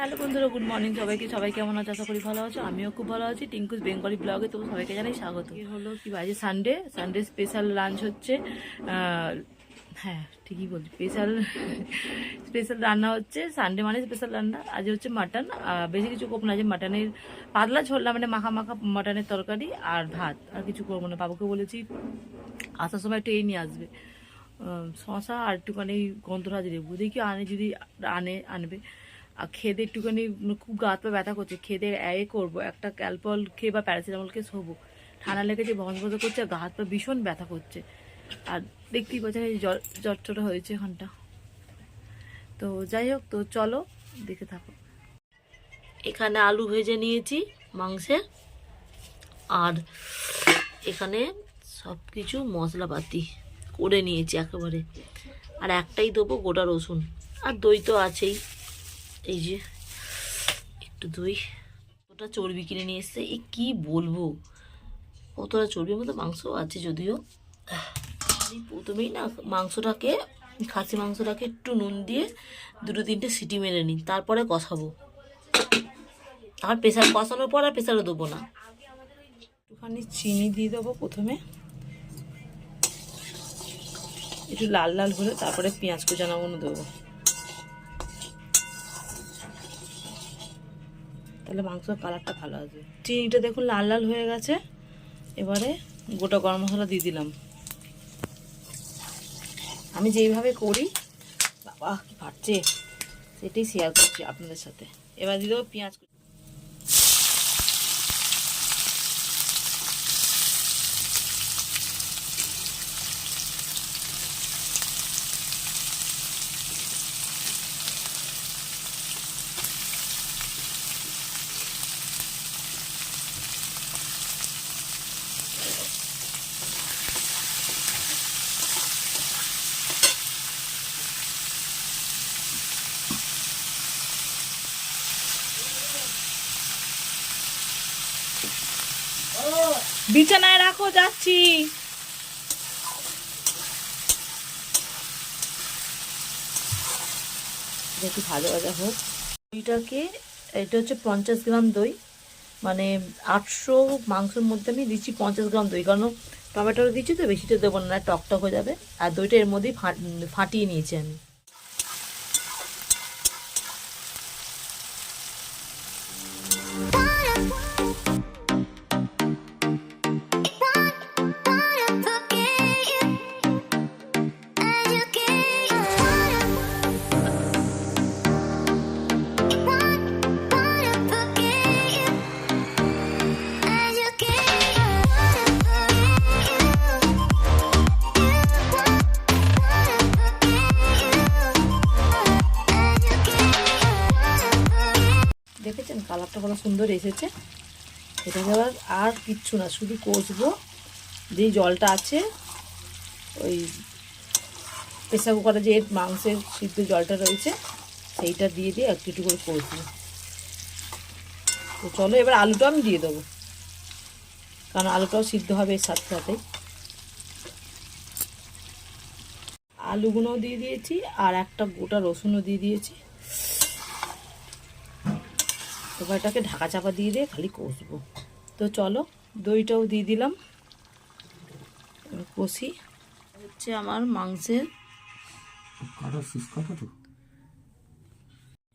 Hello বন্ধুরা good morning সবাইকে। সবাই কেমন আছে? আশা করি ভালো আছো। আমিও খুব ভালো আছি। টিঙ্কুস বেঙ্গলি ব্লগে তো সবাইকে জানাই স্বাগত। হলো কি বাজে সানডে সানডে স্পেশাল লাঞ্চ হচ্ছে হ্যাঁ ঠিকই বলছি। স্পেশাল স্পেশাল রান্না হচ্ছে সানডে মানে স্পেশাল রান্না। আজ হচ্ছে মাটন বেশি কিছু করব না যে মাটনের পাতলা ছোলা মানে মাখা মাখা মাটনের তরকারি আর ভাত। আর কিছু করব না। বাবুকে বলেছি আসার সময় একটু এই নিয়ে আসবে। শশা আর একটুখানি গন্ধরাজ লেবু। দেখি আনে যদি আনে আনবে। খেদে একটুখানি মানে খুব গা পা ব্যথা করছে। খেদে এ করব, একটা ক্যালপল খেয়ে বা প্যারাসিটামল খেয়ে শোবো। ঠান্ডা লেগেছে বন্ধ বন্ধ করছে, আর গা হাত পা ভীষণ ব্যথা করছে। আর দেখতেই পাচ্ছেন এই জ্বর জ্বর টর হয়েছে এখানটা। তো যাই হোক, তো চলো, দেখে থাকো। এখানে আলু ভেজে নিয়েছি মাংসে। আর এখানে সব কিছু মশলাপাতি করে নিয়েছি একেবারে। আর একটাই দেবো গোটা রসুন। আর দই তো আছেই। এই যে, একটু দই ওটা চর্বি কিনে নিয়ে এসছে? এই কী বলব? কতটা চর্বির মতো মাংস আছে যদিও। প্রথমেই না মাংসটাকে, খাসি মাংসটাকে একটু নুন দিয়ে দুটো তিনটে সিটি মেরে নিই, তারপরে কষাবো। আর প্রেশার কষানোর পর আর প্রেসারে দেবো না। একটুখানি চিনি দিয়ে দেবো প্রথমে। একটু লাল লাল হলে তারপরে পেঁয়াজ কুচানোগুলো দেবো। তাহলে মাংসের কালারটা ভালো আসবে। চিনিটা দেখুন লাল লাল হয়ে গেছে। এবারে গোটা গরম মশলা দিয়ে দিলাম। আমি যেইভাবে করি, বাবা, কি ফাটছে? সেটাই শেয়ার করছি আপনাদের সাথে। এবার দিয়ে দেবো পেঁয়াজ বিছানায় রাখো, যাচ্ছি। একটু ভাজা ভাজা হোক। দইটাকে, এটা হচ্ছে পঞ্চাশ গ্রাম দই। মানে আটশো মাংসের মধ্যে আমি দিচ্ছি পঞ্চাশ গ্রাম দই। কারণ টমেটো দিচ্ছি তো, বেশিটা দেবো না টক টক হয়ে যাবে। আর দইটা এর মধ্যেই ফাট- ফাটিয়ে নিয়েছি আমি। কত সুন্দর এসেছে। এটাকে আবার আর কিচ্ছু না, শুধু কষবো। যেই জলটা আছে, ওই প্রেসার কুকারে যে মাংসের সিদ্ধ জলটা রয়েছে, সেইটা দিয়ে দিয়ে একটু একটু করে কষবো। তো চলো এবার আলুটা আমি দিয়ে দেবো। কারণ আলুটাও সিদ্ধ হবে এর সাথে সাথে আলুগুলোও দিয়ে দিয়েছি, আর একটা গোটা রসুনও দিয়ে দিয়েছি। এবার এটাকে ঢাকা চাপা দিয়ে দিয়ে খালি কষবো। তো চলো দইটাও দিয়ে দিলাম। কষি। হচ্ছে আমার মাংসের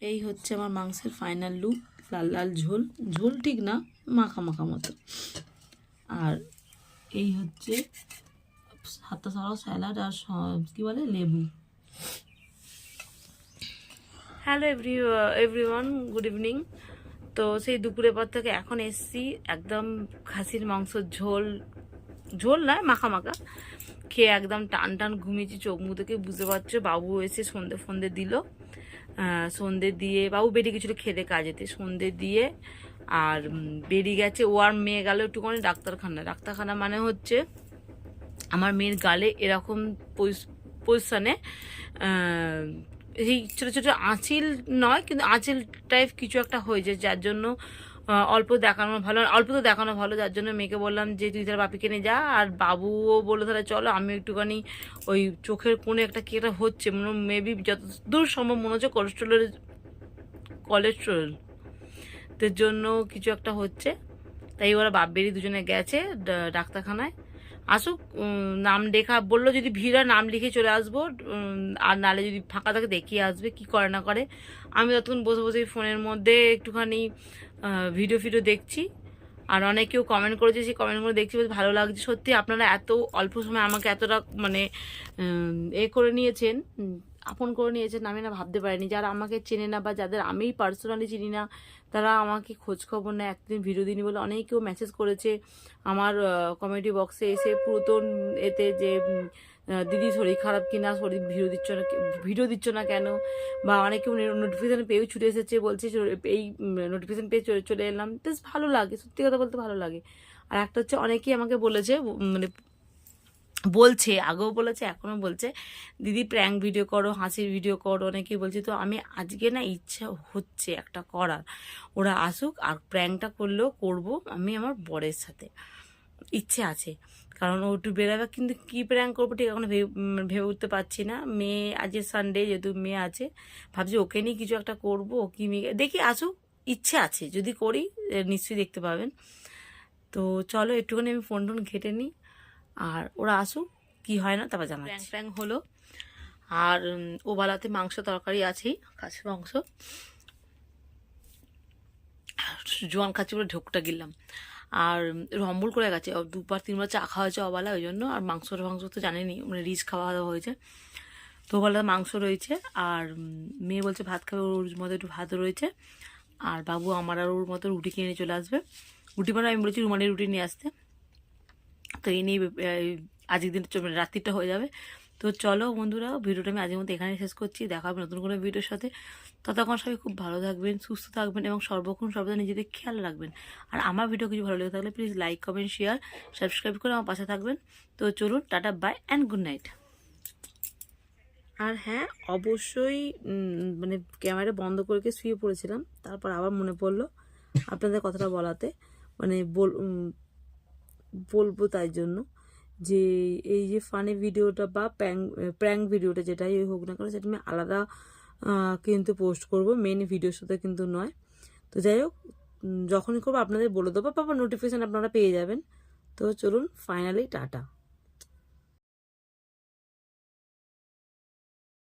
এই হচ্ছে আমার মাংসের ফাইনাল লুক লাল লাল ঝোল। ঝোল ঠিক না মাখা মাখা মতো। আর এই হচ্ছে হাতটা সরাও স্যালাড আর স- কি বলে লেবু। Hello every everyone good evening তো সেই দুপুরের পর থেকে এখন এসছি একদম খাসির মাংস ঝোল ঝোল নয়, মাখা মাখা। খেয়ে একদম টান টান ঘুমিয়েছি, চোখ মুখ থেকে বুঝতে পারছ, বাবু এসে সন্ধে ফন্দে দিল। সন্ধে দিয়ে, বাবু বেরিয়ে গেছিল খেতে কাজেতে। সন্ধে দিয়ে আর বেরিয়ে গেছে, ও আর মেয়ে গেল একটুখানি ডাক্তারখানা ডাক্তারখানা মানে হচ্ছে আমার মেয়ের গালে এরকম পজিশনে এই ছোটো ছোটো আঁচিল নয়, কিন্তু আঁচিল টাইপ কিছু একটা হয়েছে, যার জন্য অল্প দেখানো ভালো, অল্প তো দেখানো ভালো, যার জন্য মেয়েকে বললাম যে, তুই তার বাপিকে নিয়ে যা। আর বাবুও বলল, তাহলে চলো আমি একটুখানি ওই চোখের কোণে একটা কি একটা হচ্ছে। মনে মেবি যত দূর সম্ভব মনে হচ্ছে কোলেস্ট্রলের কোলেস্টেরল জন্য কিছু একটা হচ্ছে। তাই ওরা বাপ বেরিয়ে দুজনে গেছে ডাক্তারখানায়। আসুক নাম লেখা, বলল যদি ভিড়া নাম লিখে চলে আসব আর নালে যদি ফাঁকা থাকে দেখিয়ে আসবে, কি করে না করে। আমি ততক্ষণ বসে বসে ফোনের মধ্যে একটুখানি ভিডিও ফিডিও দেখছি। আর অনেকেও কমেন্ট করেছে, সেই কমেন্টগুলো দেখছি, বেশ ভালো লাগছে। সত্যি আপনারা এত অল্প সময় আমাকে এতটা মানে এ করে নিয়েছেন। আপন করে নিয়েছেন আমি না ভাবতে পারিনি। যারা আমাকে চেনে না বা যাদের আমি পার্সোনালি চিনি না, তারা আমাকে খোঁজ খবর নেয়, একদিন ভিডিও দিনই বলে অনেকেও মেসেজ করেছে আমার কমেডি বক্সে এসে পুরাতন এতে যে দিদি শরীর খারাপ কিনা, শরীর ভিডিও দিচ্ছ না ভিডিও দিচ্ছ না কেন? বা অনেকেও নোটিফিকেশন পেয়েও ছুটে এসেছে, বলছে এই নোটিফিকেশন পেয়ে চলে এলাম। বেশ ভালো লাগে, সত্যি কথা বলতে ভালো লাগে। আর একটা হচ্ছে, অনেকেই আমাকে বলেছে মানে বলছে, আগেও বলেছে, এখনও বলছে, দিদি প্র্যাঙ্ক ভিডিও করো, হাসির ভিডিও করো। অনেকেই বলছে, তো আমি আজকে না ইচ্ছা হচ্ছে একটা করার। ওরা আসুক আর প্র্যাঙ্কটা করলেও করব আমি আমার বরের সাথে। ইচ্ছে আছে। কারণ ও একটু বেরোবে, কিন্তু কী প্র্যাঙ্ক করব ঠিক এখন ভেবে উঠতে পারছি না। মেয়ে আজকে সানডে যেহেতু মেয়ে আছে, ভাবছি ওকে নিয়ে কিছু একটা করব, ও কি মেয়ে, দেখি আসুক, ইচ্ছে আছে। যদি করি, নিশ্চয়ই দেখতে পাবেন। তো চলো, একটুখানি আমি ফোন টোন ঘেটে নিই। আর ওরা আসুক, কি হয় না, তারপর জানা প্র্যাং হলো। আর ওবালাতে মাংস তরকারি আছেই খাসি মাংস। জোয়ান খাচ্ছি বলে ঢোকটা গিললাম। আর, রম্বুল করে গেছে। দুবার তিনবার চা খাওয়া হয়েছে অবালা ওই জন্য। আর মাংস মাংস তো জানেনি মানে রিচ খাওয়া দাওয়া হয়েছে। তো ওবেলা মাংস রয়েছে। আর মেয়ে বলছে ভাত খাবে, ওর মতো একটু ভাত রয়েছে। আর বাবু আমার আর ওর মতো রুটি কিনে চলে আসবে। রুটি মানে আমি বলেছি রুমালি রুটি নিয়ে আসতে। তো এই নিয়ে আজকের দিন রাত্রিটা হয়ে যাবে। তো চলো বন্ধুরা, ভিডিওটা আমি আজকের মতো এখানে শেষ করছি। দেখা হবে নতুন কোনো ভিডিওর সাথে। ততক্ষণ সবাই খুব ভালো থাকবেন, সুস্থ থাকবেন এবং সর্বক্ষণ সর্বদা নিজেদের খেয়াল রাখবেন। আর আমার ভিডিও কিছু ভালো লেগে থাকলে please like comment share subscribe করে আমার পাশে থাকবেন। তো চলুন, tata bye and good night আর হ্যাঁ অবশ্যই মানে ক্যামেরা বন্ধ করে শুয়ে পড়েছিলাম, তারপর আবার মনে পড়ল আপনাদের কথাটা বলাতে। মানে বল বলব তাই জন্য যে এই যে ফানি ভিডিওটা বা প্যাং প্র্যাঙ্ক ভিডিওটা যেটাই হোক না কেন সেটা আমি আলাদা কিন্তু পোস্ট করব। মেন ভিডিওর সাথে কিন্তু নয়। তো যাই হোক যখনই করব আপনাদের বলে দেবো বা নোটিফিকেশান আপনারা পেয়ে যাবেন। তো চলুন ফাইনালি টাটা।